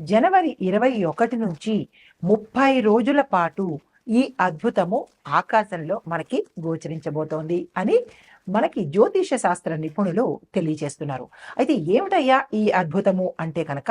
జనవరి ఇరవై ఒకటి నుంచి ముప్పై రోజుల పాటు ఈ అద్భుతము ఆకాశంలో మనకి గోచరించబోతోంది అని మనకి జ్యోతిష శాస్త్ర నిపుణులు తెలియజేస్తున్నారు. అయితే ఏమిటయ్యా ఈ అద్భుతము అంటే కనుక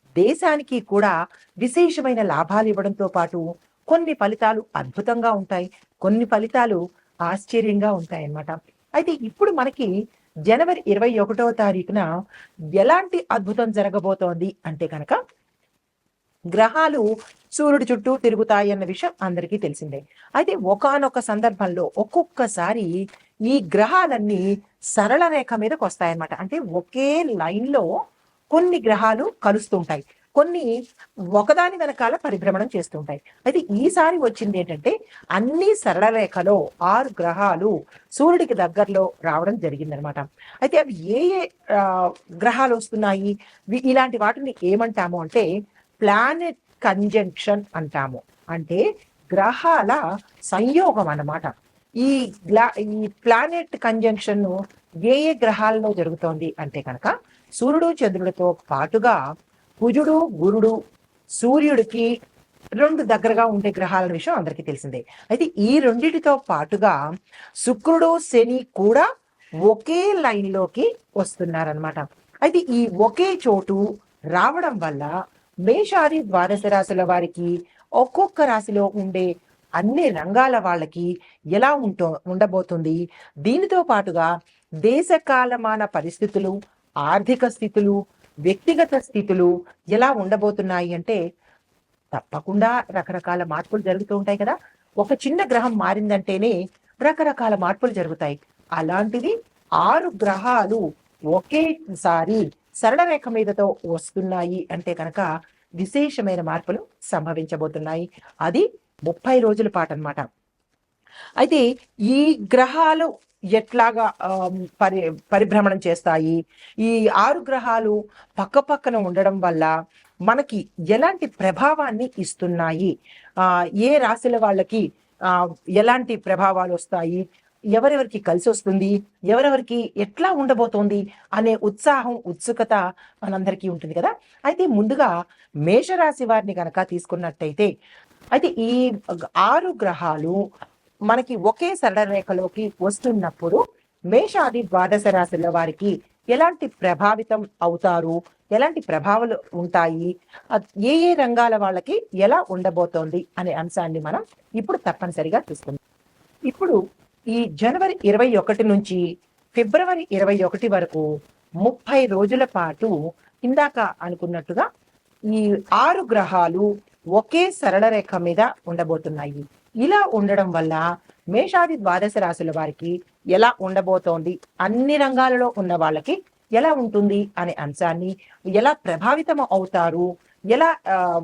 దేశానికి కూడా విశేషమైన లాభాలు ఇవ్వడంతో పాటు కొన్ని ఫలితాలు అద్భుతంగా ఉంటాయి. కొన్ని ఫలితాలు ఆశ్చర్యంగా ఉంటాయి అన్నమాట అయితే ఇప్పుడు మనకి జనవరి ఇరవై ఒకటవ తారీఖున ఎలాంటి అద్భుతం జరగబోతోంది అంటే కనుక గ్రహాలు సూర్యుడి చుట్టూ తిరుగుతాయి అన్న విషయం అందరికీ తెలిసిందే. అయితే ఒకానొక సందర్భంలో ఒక్కొక్కసారి ఈ గ్రహాలన్నీ సరళ రేఖ మీదకి వస్తాయన్నమాట అంటే ఒకే లైన్లో కొన్ని గ్రహాలు కలుస్తుంటాయి. కొన్ని ఒకదాని వెనకాల పరిభ్రమణం చేస్తుంటాయి. అయితే ఈసారి వచ్చింది ఏంటంటే అన్ని సరళ రేఖలో ఆరు గ్రహాలు సూర్యుడికి దగ్గరలో రావడం జరిగిందనమాట. అయితే అవి ఏ ఏ గ్రహాలు వస్తున్నాయి? ఇలాంటి వాటిని ఏమంటాము అంటే ప్లానెట్ కంజంక్షన్ అంటాము. అంటే గ్రహాల సంయోగం అన్నమాట. ఈ గ్లా ఈ ప్లానెట్ కంజంక్షన్ ఏ ఏ గ్రహాలలో జరుగుతోంది అంటే కనుక సూర్యుడు చంద్రుడితో పాటుగా కుజుడు గురుడు సూర్యుడికి రెండు దగ్గరగా ఉండే గ్రహాల విషయం అందరికీ తెలిసిందే. అయితే ఈ రెండిటితో పాటుగా శుక్రుడు శని కూడా ఒకే లైన్లోకి వస్తున్నారనమాట అయితే ఈ ఒకే చోటు రావడం వల్ల మేషాది ద్వాదశ రాశుల వారికి ఒక్కొక్క రాశిలో ఉండే అన్ని రంగాల వాళ్ళకి ఎలా ఉంటో ఉండబోతుంది? దీనితో పాటుగా దేశకాలమాన పరిస్థితులు ఆర్థిక స్థితులు వ్యక్తిగత స్థితులు ఎలా ఉండబోతున్నాయి అంటే తప్పకుండా రకరకాల మార్పులు జరుగుతూ ఉంటాయి కదా. ఒక చిన్న గ్రహం మారిందంటేనే రకరకాల మార్పులు జరుగుతాయి. అలాంటిది ఆరు గ్రహాలు ఒకేసారి సరళ రేఖ మీదతో వస్తున్నాయి అంటే కనుక విశేషమైన మార్పులు సంభవించబోతున్నాయి. అది ముప్పై రోజుల పాటు అనమాట అయితే ఈ గ్రహాలు ఎట్లాగా పరి పరిభ్రమణం చేస్తాయి. ఈ ఆరు గ్రహాలు పక్క పక్కన ఉండడం వల్ల మనకి ఎలాంటి ప్రభావాన్ని ఇస్తున్నాయి? ఆ ఏ రాశుల వాళ్ళకి ఎలాంటి ప్రభావాలు వస్తాయి? ఎవరెవరికి కలిసి వస్తుంది? ఎవరెవరికి ఎట్లా ఉండబోతోంది? అనే ఉత్సాహం ఉత్సుకత మనందరికీ ఉంటుంది కదా? అయితే ముందుగా మేషరాశి వారిని కనుక తీసుకున్నట్టయితే అయితే ఈ ఆరు గ్రహాలు మనకి ఒకే సరళ రేఖలోకి వస్తున్నప్పుడు మేషాది ద్వాదశ రాశుల వారికి ఎలాంటి ప్రభావితం అవుతారు? ఎలాంటి ప్రభావాలు ఉంటాయి? ఏ ఏ రంగాల వాళ్ళకి ఎలా ఉండబోతోంది అనే అంశాన్ని మనం ఇప్పుడు తప్పనిసరిగా చూస్తున్నాం ఇప్పుడు ఈ జనవరి ఇరవై ఒకటి నుంచి ఫిబ్రవరి ఇరవై ఒకటి వరకు ముప్పై రోజుల పాటు ఇందాక అనుకున్నట్టుగా ఈ ఆరు గ్రహాలు ఒకే సరళ రేఖ మీద ఉండబోతున్నాయి. ఇలా ఉండడం వల్ల మేషాది ద్వాదశ రాశుల వారికి ఎలా ఉండబోతోంది? అన్ని రంగాలలో ఉన్న వాళ్ళకి ఎలా ఉంటుంది? అనే అంశాన్ని ఎలా ప్రభావితం అవుతారు? ఎలా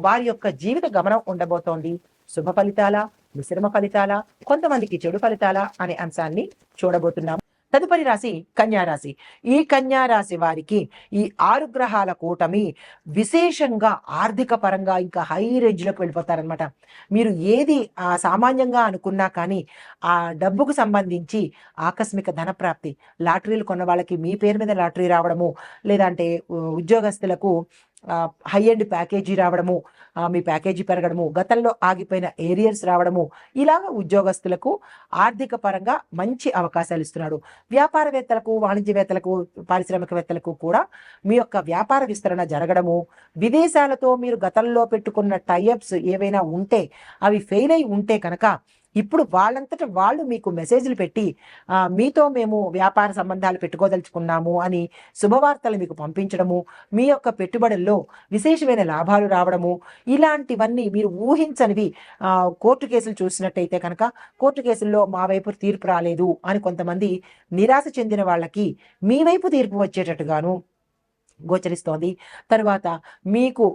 వారి యొక్క జీవిత గమనం ఉండబోతోంది? శుభ ఫలితాల? మిశ్రమ ఫలితాల? కొంతమందికి చెడు ఫలితాల? అనే అంశాన్ని చూడబోతున్నాం. తదుపరి రాశి కన్యారాశి ఈ కన్యారాశి వారికి ఈ ఆరు గ్రహాల కూటమి విశేషంగా ఆర్థిక పరంగా ఇంకా హై రేంజ్లోకి వెళ్ళిపోతారనమాట మీరు ఏది సామాన్యంగా అనుకున్నా కానీ ఆ డబ్బుకు సంబంధించి ఆకస్మిక ధన ప్రాప్తి లాటరీలు కొన్న వాళ్ళకి మీ పేరు మీద లాటరీ రావడము లేదంటే ఉద్యోగస్తులకు హై ఎండ్ ప్యాకేజీ రావడము మీ ప్యాకేజీ పెరగడము గతంలో ఆగిపోయిన ఏరియర్స్ రావడము ఇలాగ ఉద్యోగస్తులకు ఆర్థిక పరంగా మంచి అవకాశాలు ఇస్తున్నాడు. వ్యాపారవేత్తలకు వాణిజ్యవేత్తలకు పారిశ్రామికవేత్తలకు కూడా మీ యొక్క వ్యాపార విస్తరణ జరగడము విదేశాలతో మీరు గతంలో పెట్టుకున్న టైఅప్స్ ఏవైనా ఉంటే అవి ఫెయిల్ అయి ఉంటే కనుక ఇప్పుడు వాళ్ళంతట వాళ్ళు మీకు మెసేజ్లు పెట్టి మీతో మేము వ్యాపార సంబంధాలు పెట్టుకోదలుచుకున్నాము అని శుభవార్తలు మీకు పంపించడము మీ యొక్క పెట్టుబడుల్లో విశేషమైన లాభాలు రావడము ఇలాంటివన్నీ మీరు ఊహించనివి. కోర్టు కేసులు చూసినట్టయితే కనుక కోర్టు కేసుల్లో మా వైపు తీర్పు రాలేదు అని కొంతమంది నిరాశ చెందిన వాళ్ళకి మీ వైపు తీర్పు వచ్చేటట్టుగాను గోచరిస్తోంది. తర్వాత మీకు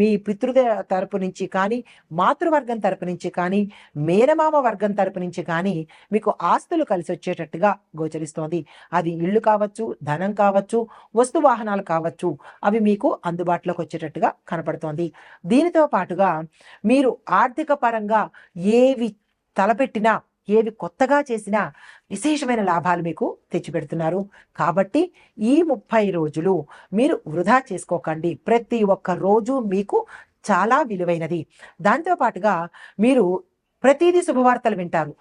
మీ పితృద తరపు నుంచి కానీ మాతృవర్గం తరపు నుంచి కానీ మేనమామ వర్గం తరపు నుంచి కానీ మీకు ఆస్తులు కలిసి వచ్చేటట్టుగా గోచరిస్తోంది. అది ఇళ్ళు కావచ్చు ధనం కావచ్చు వస్తు వాహనాలు కావచ్చు అవి మీకు అందుబాటులోకి వచ్చేటట్టుగా కనపడుతోంది. దీనితో పాటుగా మీరు ఆర్థిక పరంగా ఏవి తలపెట్టినా ఏవి కొత్తగా చేసినా విశేషమైన లాభాలు మీకు తెచ్చిపెడుతున్నారు. కాబట్టి ఈ ముప్పై రోజులు మీరు వృధా చేసుకోకండి. ప్రతి ఒక్క రోజు మీకు చాలా విలువైనది. దాంతో పాటుగా మీరు ప్రతిదీ శుభవార్తలు వింటారు.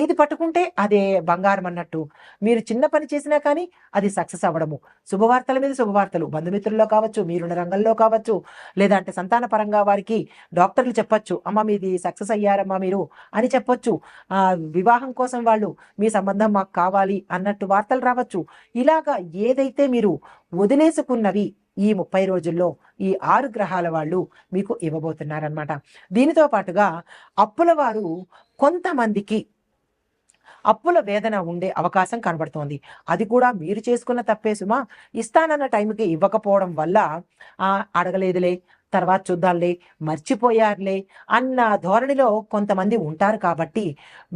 ఏది పట్టుకుంటే అదే బంగారం అన్నట్టు. మీరు చిన్న పని చేసినా కానీ అది సక్సెస్ అవ్వడము. శుభవార్తల మీద శుభవార్తలు. బంధుమిత్రుల్లో కావచ్చు మీరున్న రంగంలో కావచ్చు లేదంటే సంతాన పరంగా వారికి డాక్టర్లు చెప్పొచ్చు అమ్మ మీది సక్సెస్ అయ్యారమ్మా మీరు అని చెప్పొచ్చు. వివాహం కోసం వాళ్ళు మీ సంబంధం మాకు కావాలి అన్నట్టు వార్తలు రావచ్చు. ఇలాగా ఏదైతే మీరు వదిలేసుకున్నవి ఈ ముప్పై రోజుల్లో ఈ ఆరు గ్రహాల వాళ్ళు మీకు ఇవ్వబోతున్నారనమాట దీనితో పాటుగా అప్పుల వారు కొంతమందికి అప్పుల వేదన ఉండే అవకాశం కనబడుతోంది. అది కూడా మీరు చేసుకున్న తప్పే సుమా. ఇస్తానన్న టైంకి ఇవ్వకపోవడం వల్ల అడగలేదులే తర్వాత చూద్దాంలే మర్చిపోయారులే అన్న ధోరణిలో కొంతమంది ఉంటారు కాబట్టి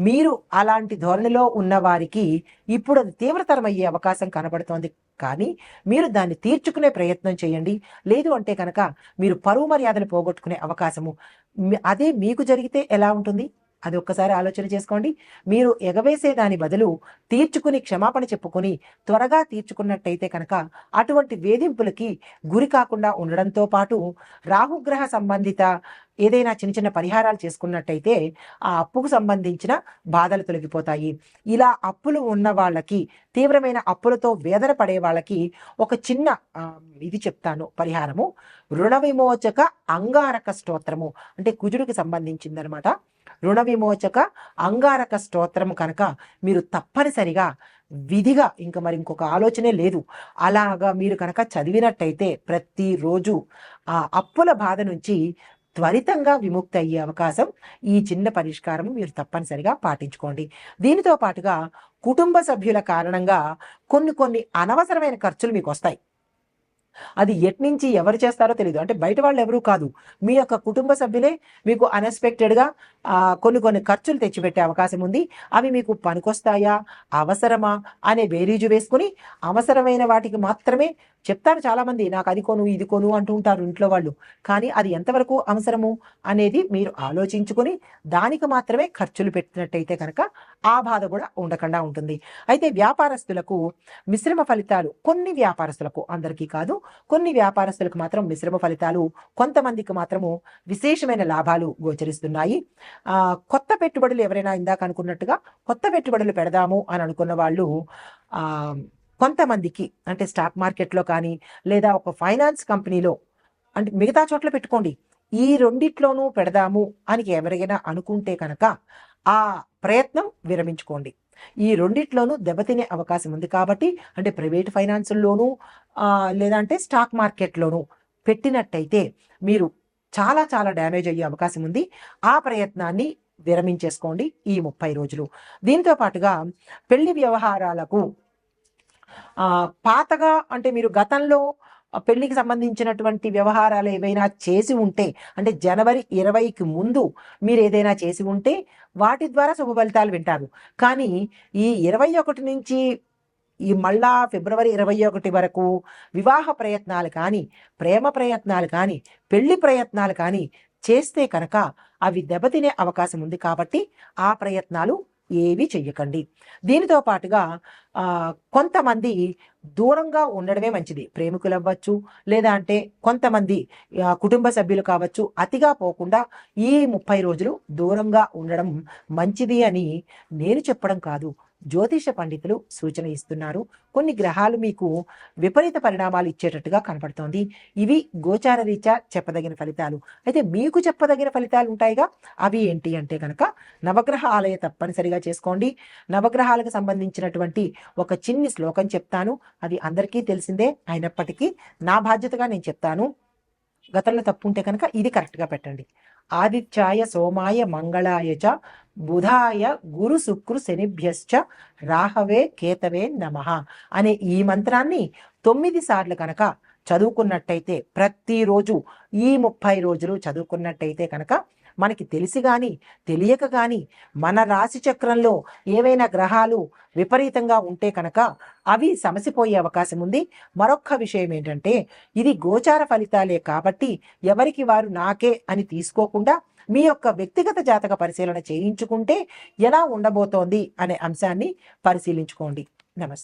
మీరు అలాంటి ధోరణిలో ఉన్న వారికి ఇప్పుడు అది తీవ్రతరం అయ్యే అవకాశం కనబడుతోంది. కానీ మీరు దాన్ని తీర్చుకునే ప్రయత్నం చేయండి. లేదు అంటే కనుక మీరు పరువు మర్యాదలు పోగొట్టుకునే అవకాశము అదే మీకు జరిగితే ఎలా ఉంటుంది? అది ఒక్కసారి ఆలోచన చేసుకోండి. మీరు ఎగవేసే దాని బదులు తీర్చుకుని క్షమాపణ చెప్పుకొని త్వరగా తీర్చుకున్నట్టయితే కనుక అటువంటి వేధింపులకి గురి కాకుండా ఉండడంతో పాటు రాహుగ్రహ సంబంధిత ఏదైనా చిన్న చిన్న పరిహారాలు చేసుకున్నట్టయితే ఆ అప్పుకు సంబంధించిన బాధలు తొలగిపోతాయి. ఇలా అప్పులు ఉన్న వాళ్ళకి తీవ్రమైన అప్పులతో వేదన పడే వాళ్ళకి ఒక చిన్న ఇది చెప్తాను పరిహారము. రుణ విమోచక అంగారక స్తోత్రము. అంటే కుజుడికి సంబంధించిందనమాట. రుణ విమోచక అంగారక స్తోత్రము కనుక మీరు తప్పనిసరిగా విధిగా ఇంకా మరి ఇంకొక ఆలోచనే లేదు. అలాగా మీరు కనుక చదివినట్టయితే ప్రతిరోజు ఆ అప్పుల బాధ నుంచి త్వరితంగా విముక్తి అయ్యే అవకాశం ఈ చిన్న పరిష్కారం మీరు తప్పనిసరిగా పాటించుకోండి. దీనితో పాటుగా కుటుంబ సభ్యుల కారణంగా కొన్ని కొన్ని అనవసరమైన ఖర్చులు మీకు వస్తాయి. అది ఎట్నుంచి ఎవరు చేస్తారో తెలియదు అంటే బయట వాళ్ళు ఎవరూ కాదు. మీ యొక్క కుటుంబ సభ్యులే మీకు అన్ఎక్స్పెక్టెడ్గా కొన్ని కొన్ని ఖర్చులు తెచ్చిపెట్టే అవకాశం ఉంది. అవి మీకు పనికొస్తాయా? అవసరమా? అనే బేరీజు వేసుకుని అవసరమైన వాటికి మాత్రమే చెప్తారు చాలామంది. నాకు అది కొను ఇది కొను అంటూ ఉంటారు ఇంట్లో వాళ్ళు. కానీ అది ఎంతవరకు అవసరము అనేది మీరు ఆలోచించుకొని దానికి మాత్రమే ఖర్చులు పెట్టినట్టయితే కనుక ఆ బాధ కూడా ఉండకుండా ఉంటుంది. అయితే వ్యాపారస్తులకు మిశ్రమ ఫలితాలు కొన్ని వ్యాపారస్తులకు అందరికీ కాదు. కొన్ని వ్యాపారస్తులకు మాత్రం మిశ్రమ ఫలితాలు కొంతమందికి మాత్రము విశేషమైన లాభాలు గోచరిస్తున్నాయి. కొత్త పెట్టుబడులు ఎవరైనా ఇందాక అనుకున్నట్టుగా కొత్త పెట్టుబడులు పెడదాము అని అనుకున్న వాళ్ళు కొంతమందికి అంటే స్టాక్ మార్కెట్లో కానీ లేదా ఒక ఫైనాన్స్ కంపెనీలో అంటే మిగతా చోట్ల పెట్టుకోండి. ఈ రెండిట్లోనూ పెడదాము అని ఎవరైనా అనుకుంటే కనుక ఆ ప్రయత్నం విరమించుకోండి. ఈ రెండిట్లోనూ దెబ్బతినే అవకాశం ఉంది కాబట్టి అంటే ప్రైవేట్ ఫైనాన్సుల్లోనూ లేదంటే స్టాక్ మార్కెట్లోనూ పెట్టినట్టయితే మీరు చాలా చాలా డ్యామేజ్ అయ్యే అవకాశం ఉంది. ఆ ప్రయత్నాన్ని విరమించేసుకోండి ఈ ముప్పై రోజులు. దీంతో పాటుగా పెళ్ళి వ్యవహారాలకు పాతగా అంటే మీరు గతంలో పెళ్ళికి సంబంధించినటువంటి వ్యవహారాలు ఏవైనా చేసి ఉంటే అంటే జనవరి ఇరవైకి ముందు మీరు ఏదైనా చేసి ఉంటే వాటి ద్వారా శుభ ఫలితాలు వింటారు. కానీ ఈ ఇరవై ఒకటి నుంచి ఈ మళ్ళా ఫిబ్రవరి ఇరవై ఒకటి వరకు వివాహ ప్రయత్నాలు కానీ ప్రేమ ప్రయత్నాలు కానీ పెళ్ళి ప్రయత్నాలు కానీ చేస్తే కనుక అవి దెబ్బతినే అవకాశం ఉంది కాబట్టి ఆ ప్రయత్నాలు ఏవి చెయ్యకండి. దీనితో పాటుగా కొంతమంది దూరంగా ఉండడమే మంచిది. ప్రేమికులు అవ్వచ్చు లేదా అంటే కొంతమంది కుటుంబ సభ్యులు కావచ్చు అతిగా పోకుండా ఈ ముప్పై రోజులు దూరంగా ఉండడం మంచిది అని నేను చెప్పడం కాదు. జ్యోతిష పండితులు సూచన ఇస్తున్నారు. కొన్ని గ్రహాలు మీకు విపరీత పరిణామాలు ఇచ్చేటట్టుగా కనపడుతోంది. ఇవి గోచార రీత్యా చెప్పదగిన ఫలితాలు. అయితే మీకు చెప్పదగిన ఫలితాలు ఉంటాయిగా? అవి ఏంటి అంటే కనుక నవగ్రహ ఆలయ తప్పనిసరిగా చేసుకోండి. నవగ్రహాలకు సంబంధించినటువంటి ఒక చిన్ని శ్లోకం చెప్తాను. అది అందరికీ తెలిసిందే. అయినప్పటికీ నా బాధ్యతగా నేను చెప్తాను. గతంలో తప్పు ఉంటే కనుక ఇది కరెక్ట్గా పెట్టండి. ఆదిత్యాయ సోమాయ మంగళాయ చ బుధాయ గురు శుక్రు శనిభ్యశ్చ రాహవే కేతవే నమః అనే ఈ మంత్రాన్ని తొమ్మిది సార్లు కనుక చదువుకున్నట్టయితే ప్రతిరోజు ఈ ముప్పై రోజులు చదువుకున్నట్టయితే కనుక మనకి తెలిసి కానీ తెలియక కానీ మన రాశి చక్రంలో ఏవైనా గ్రహాలు విపరీతంగా ఉంటే కనుక అవి సమసిపోయే అవకాశం ఉంది. మరొక్క విషయం ఏంటంటే ఇది గోచార ఫలితాలే కాబట్టి ఎవరికి వారు నాకే అని తీసుకోకుండా మీ యొక్క వ్యక్తిగత జాతక పరిశీలన చేయించుకుంటే ఎలా ఉండబోతోంది అనే అంశాన్ని పరిశీలించుకోండి. నమస్తే.